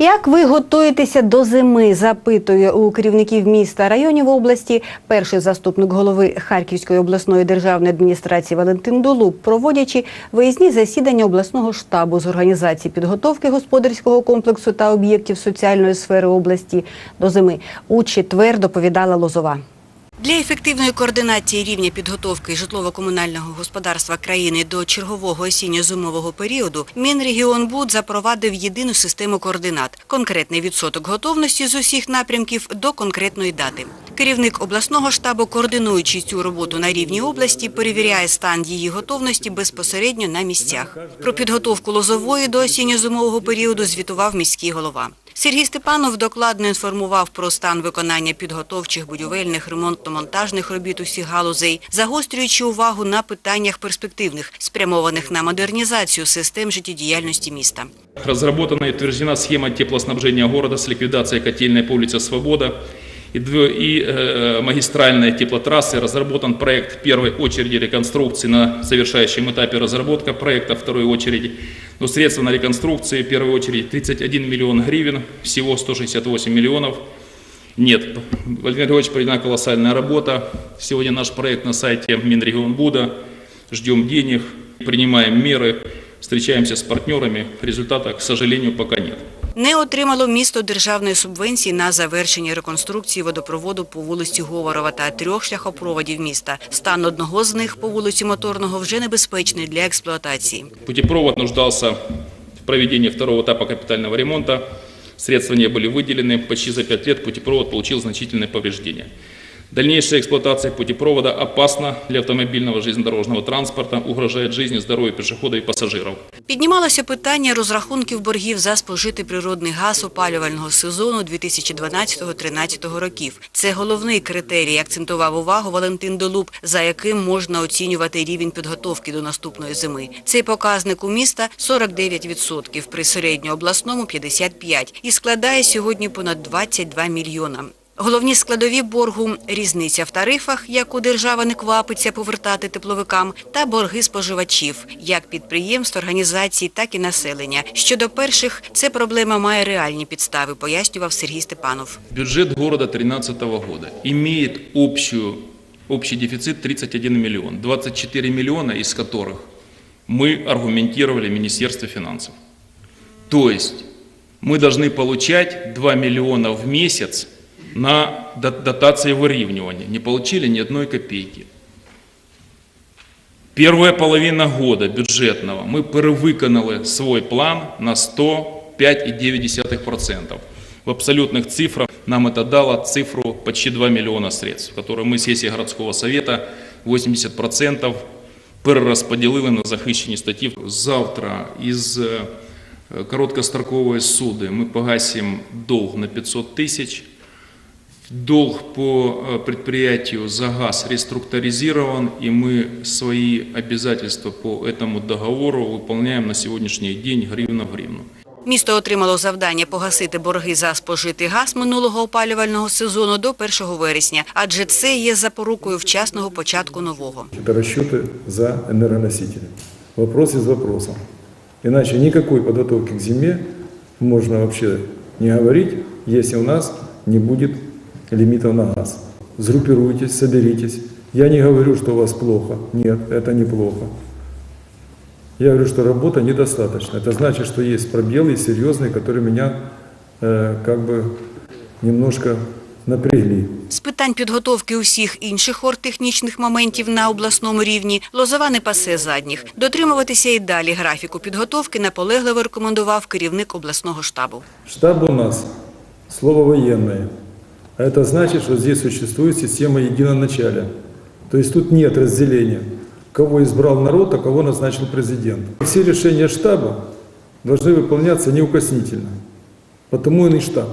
Як ви готуєтеся до зими? Запитує у керівників міста районів області. Перший заступник голови Харківської обласної державної адміністрації Валентин Долуб, проводячи виїзні засідання обласного штабу з організації підготовки господарського комплексу та об'єктів соціальної сфери області до зими. У четвер доповідала Лозова. Для ефективної координації рівня підготовки житлово-комунального господарства країни до чергового осінньо-зимового періоду Мінрегіонбуд запровадив єдину систему координат, конкретний відсоток готовності з усіх напрямків до конкретної дати. Керівник обласного штабу, координуючи цю роботу на рівні області, перевіряє стан її готовності безпосередньо на місцях. Про підготовку лозової до осінньо-зимового періоду звітував міський голова. Сергій Степанов докладно інформував про стан виконання підготовчих будівельних ремонтно-монтажних робіт усіх галузей, загострюючи увагу на питаннях перспективних, спрямованих на модернізацію систем життєдіяльності міста. Разработана и утверждена схема теплоснабжения города с ликвидацией котельной по улице Свобода и, и э, магистральной теплотрассы. Разработан проект в первой очереди реконструкции на завершающем этапе разработка проекта второй очереди. Но средства на реконструкцию в первой очереди 31 миллион гривен, всего 168 миллионов. Нет, Владимир Григорьевич проведена колоссальная работа. Сегодня наш проект на сайте Минрегионбуда. Ждем денег, принимаем меры, встречаемся с партнерами. Результата, к сожалению, пока нет. Не отримало місто державної субвенції на завершення реконструкції водопроводу по вулиці Говорова та трьох шляхопроводів міста. Стан одного з них по вулиці Моторного вже небезпечний для експлуатації. Путепровод нуждался в проведении второго этапа капитального ремонта. Средства не были выделены. Почти за пять лет путепровод получил значительные повреждения. Дальнейшая эксплуатация путепровода опасна для автомобильного железнодорожного транспорта, угрожает жизни, здоровью пешеходов и пассажиров. Піднімалося питання розрахунків боргів за спожитий природний газ опалювального сезону 2012-2013 років. Це головний критерій, акцентував увагу Валентин Долуб, за яким можна оцінювати рівень підготовки до наступної зими. Цей показник у міста 49%, при середньообласному 55% і складає сьогодні понад 22 мільйона. Головні складові боргу – різниця в тарифах, яку держава не квапиться повертати тепловикам, та борги споживачів, як підприємств, організацій, так і населення. Щодо перших, це проблема має реальні підстави, пояснював Сергій Степанов. Бюджет города 2013 года имеет общую, общий дефицит 31 миллион, 24 миллиона из которых мы аргументировали Министерство финансов. То есть мы должны получать 2 миллиона в месяц на до- дотации выравнивания. Не получили ни одной копейки. Первая половина года бюджетного мы перевиконали свой план на 105,9%. В абсолютных цифрах нам это дало цифру почти 2 миллиона средств, которые мы сессии городского совета 80% перерасподілили на захищені статті. Завтра із е, короткострокової суди ми погасим долг на 500 тисяч. Долг по э, предприятию за газ реструктуризирован, и мы свои обязательства по этому договору выполняем на сегодняшний день гривна в гривну. Місто отримало завдання погасити борги за спожитий газ минулого опалювального сезону до 1 вересня, адже це є запорукою вчасного початку нового. Это расчеты за энергоносители. Вопрос из вопроса. Иначе никакой подготовки к зиме можно вообще не говорить, если у нас не будет лимитов на газ. Сгруппируйтесь, соберитесь. Я не говорю, что у вас плохо. Нет, это неплохо. Я говорю, что работа недостаточно. Это значит, что есть пробелы серьезные, которые меня э, как бы немножко напрягли. З питань підготовки усіх інших оргтехнічних моментів на обласному рівні Лозова не пасе задніх. Дотримуватися і далі графіку підготовки наполегливо рекомендував керівник обласного штабу. Штаб у нас слово военное. А это значит, что здесь существует система единоначалия. То есть тут нет разделения, кого избрал народ, а кого назначил президент. Все решения штаба должны выполняться неукоснительно. Потому и штаб.